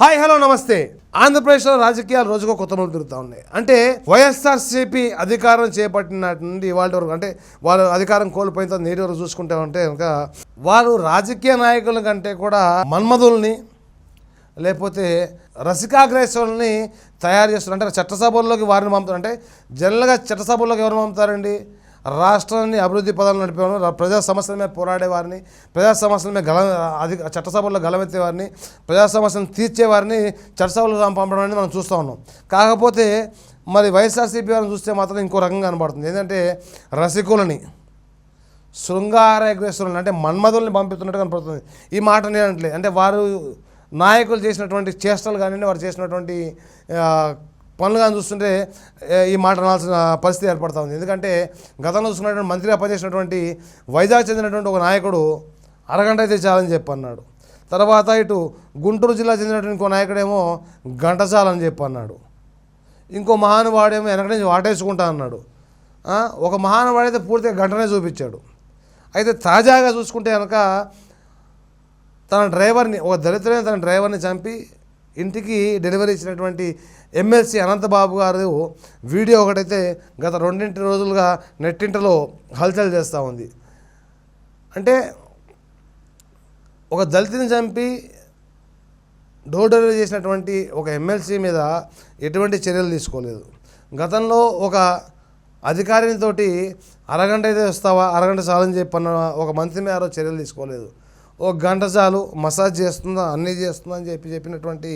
Hi hello నమస్తే. ఆంధ్రప్రదేశ్లో రాజకీయాలు రోజుకో కొత్త మలుపు తిరుగుతూ ఉన్నాయి. అంటే వైఎస్ఆర్సీపీ అధికారం చేపట్టిన నుండి ఇవాళ వరకు అంటే వాళ్ళు అధికారం కోల్పోయిన తర్వాత నేటి వరకు చూసుకుంటే ఉంటే కనుక వారు రాజకీయ నాయకుల కంటే కూడా మన్మధుల్ని లేకపోతే రసికాగ్రేసుల్ని తయారు చేస్తున్నారు. అంటే చట్టసభల్లోకి వారిని పంపుతారు. అంటే జనరల్గా చట్టసభల్లోకి ఎవరు పంపుతారండి? రాష్ట్రాన్ని అభివృద్ధి పదాలు నడిపేవారు. ప్రజా సమస్యల మీద పోరాడేవారిని ప్రజా సమస్యల మీద గల అధిక చట్టసభల్లో గలమెత్తేవారిని ప్రజా సమస్యలను తీర్చేవారిని చట్టసభలో పంపడం అనేది మనం చూస్తూ ఉన్నాం. కాకపోతే మరి వైఎస్ఆర్సీపీ వారిని చూస్తే మాత్రం ఇంకో రకంగా కనబడుతుంది. ఏంటంటే రసికులని శృంగార అంటే మన్మధుల్ని పంపిస్తున్నట్టు కనపడుతుంది. ఈ మాట నేనంటలే అంటే వారు నాయకులు చేసినటువంటి చేష్టలు కానివ్వండి వారు చేసినటువంటి పనులు కానీ చూస్తుంటే ఈ మాట అనాల్సిన పరిస్థితి ఏర్పడుతూ ఉంది. ఎందుకంటే గతంలో చూసుకున్నటువంటి మంత్రిగా పనిచేసినటువంటి వైజాగ్ చెందినటువంటి ఒక నాయకుడు అరగంట అయితే చాలని చెప్పి అన్నాడు. తర్వాత ఇటు గుంటూరు జిల్లా చెందినటువంటి ఇంకో నాయకుడేమో గంట చాలని చెప్పి అన్నాడు. ఇంకో మహానుభావుడేమో వెనక నుంచి వాటేసుకుంటా అన్నాడు. ఒక మహానుభావుడైతే పూర్తిగా గంటనే చూపించాడు. అయితే తాజాగా చూసుకుంటే కనుక తన డ్రైవర్ని ఒక దళితులైన తన డ్రైవర్ని చంపి ఇంటికి డెలివరీ ఇచ్చినటువంటి ఎమ్మెల్సీ అనంతబాబు గారు వీడియో ఒకటైతే గత రెండింటి రోజులుగా నెట్టింటలో హల్చల్ చేస్తూ ఉంది. అంటే ఒక దళితుని చంపి డోర్ డెలివరీ చేసినటువంటి ఒక ఎమ్మెల్సీ మీద ఎటువంటి చర్యలు తీసుకోలేదు. గతంలో ఒక అధికారినితోటి అరగంట అయితే వస్తావా అరగంట చాలని చెప్పన్న ఒక మంత్రి మీద చర్యలు తీసుకోలేదు. ఓ గంట చాలు మసాజ్ చేస్తుందా అన్నీ చేస్తుందా అని చెప్పి చెప్పినటువంటి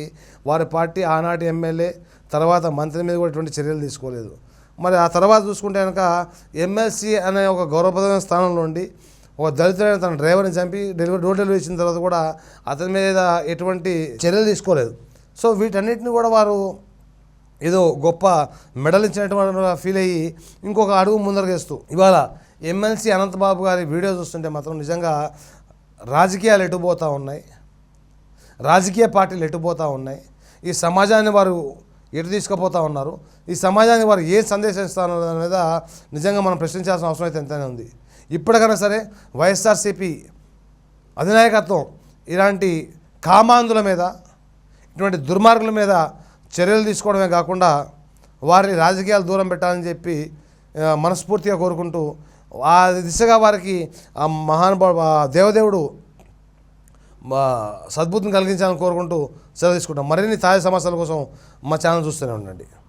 వారి పార్టీ ఆనాటి ఎమ్మెల్యే తర్వాత మంత్రి మీద కూడా ఎటువంటి చర్యలు తీసుకోలేదు. మరి ఆ తర్వాత చూసుకుంటే కనుక ఎమ్మెల్సీ అనే ఒక గౌరవప్రదమైన స్థానంలో ఉండి ఒక దళితుడైన తన డ్రైవర్ని చంపి డెలివరీ డోర్ డెలివరీ ఇచ్చిన తర్వాత కూడా అతని మీద ఎటువంటి చర్యలు తీసుకోలేదు. సో వీటన్నిటిని కూడా వారు ఏదో గొప్ప మెడల్ ఇచ్చినటువంటి ఫీల్ అయ్యి ఇంకొక అడుగు ముందరకేస్తూ ఇవాళ ఎమ్మెల్సీ అనంతబాబు గారి వీడియో చూస్తుంటే మాత్రం నిజంగా రాజకీయాలు ఎటుపోతూ ఉన్నాయి? రాజకీయ పార్టీలు ఎటుపోతూ ఉన్నాయి? ఈ సమాజాన్ని వారు ఎటు తీసుకుపోతూ ఉన్నారు? ఈ సమాజానికి వారు ఏ సందేశం ఇస్తారు అనేది మీద నిజంగా మనం ప్రశ్నించాల్సిన అవసరం అయితే ఎంతైనా ఉంది. ఇప్పటికైనా సరే వైఎస్ఆర్సీపీ అధినాయకత్వం ఇలాంటి కామాంధుల మీద ఇటువంటి దుర్మార్గుల మీద చర్యలు తీసుకోవడమే కాకుండా వారిని రాజకీయాలు దూరం పెట్టాలని చెప్పి మనస్ఫూర్తిగా కోరుకుంటూ ఆ దిశగా వారికి ఆ మహానుభావు దేవదేవుడు మా సద్బుద్ధిని కలిగించాలని కోరుకుంటూ సెలవు తీసుకుంటాం. మరిన్ని తాజా సమస్యల కోసం మా ఛానల్ చూస్తూనే ఉండండి.